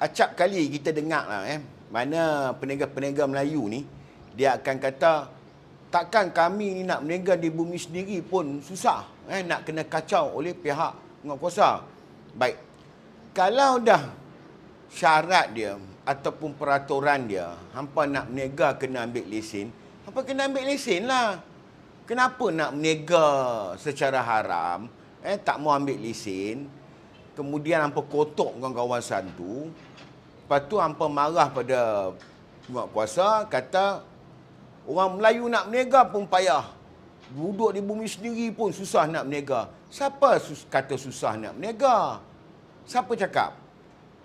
acap kali kita dengar lah eh. Mana peniaga-peniaga Melayu ni, dia akan kata, takkan kami ni nak berniaga di bumi sendiri pun susah. Eh, nak kena kacau oleh pihak penguasa. Baik. Kalau dah syarat dia ataupun peraturan dia, hampa nak berniaga kena ambil lesen, hampa kena ambil lesen lah. Kenapa nak berniaga secara haram, eh, tak mau ambil lesen, kemudian hampa kotorkan kawasan tu, lepas tu hampa marah pada penguasa, kata orang Melayu nak berniaga pun payah. Duduk di bumi sendiri pun susah nak berniaga. Siapa sus- kata susah nak berniaga? Siapa cakap?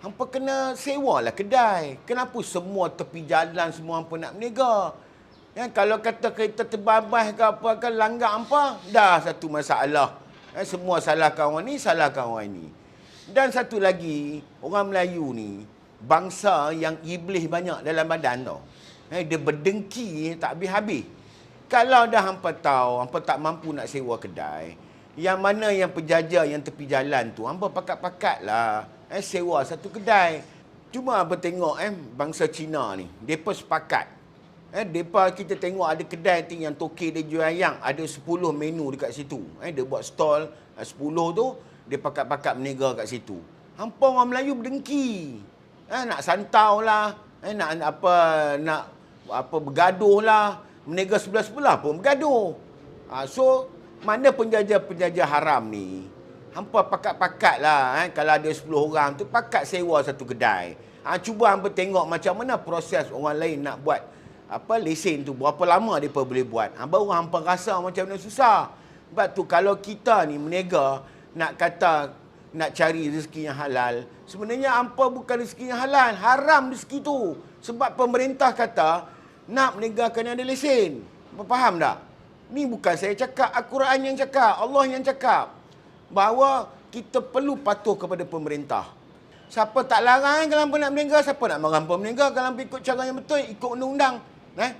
Hampa kena sewalah kedai. Kenapa semua tepi jalan semua hampa nak berniaga? Ya, kalau kata kereta terbabas ke apa ke langgar hampa, dah satu masalah. Ya, semua salahkan orang ni, salahkan orang ni. Dan satu lagi, orang Melayu ni, bangsa yang iblis banyak dalam badan tau. Eh, dia berdengki tak habis-habis. Kalau dah hampa tahu, hampa tak mampu nak sewa kedai, yang mana yang penjajah yang tepi jalan tu, hampa pakat-pakat lah eh, sewa satu kedai. Cuma hampa tengok eh, bangsa Cina ni, mereka sepakat. Eh, mereka kita tengok ada kedai tu yang toke dia jual ayam, ada 10 menu dekat situ. Eh, dia buat stall eh, 10 tu, dia pakat-pakat berniaga kat situ. Hampa orang Melayu berdengki. Eh, nak santau lah, eh, nak apa nak apa bergaduh lah, berniaga sebelah-sebelah pun bergaduh. Ha, so, mana penjajah-penjajah haram ni, hampa pakat-pakat lah. Eh, kalau ada 10 orang tu, pakat sewa satu kedai. Ha, cuba hampa tengok macam mana proses orang lain nak buat apa lesen tu. Berapa lama mereka boleh buat. Ha, baru hampa rasa macam mana susah. Sebab tu kalau kita ni berniaga, nak kata nak cari rezeki yang halal. Sebenarnya hampa bukan rezeki yang halal. Haram rezeki tu. Sebab pemerintah kata, nak berniaga kena ada lesen. Faham tak? Ni bukan saya cakap, Al-Quran yang cakap, Allah yang cakap. Bahawa kita perlu patuh kepada pemerintah. Siapa tak larang kalau nak berniaga, siapa nak marah hampa berniaga kalau ikut cara yang betul, ikut undang-undang. Eh?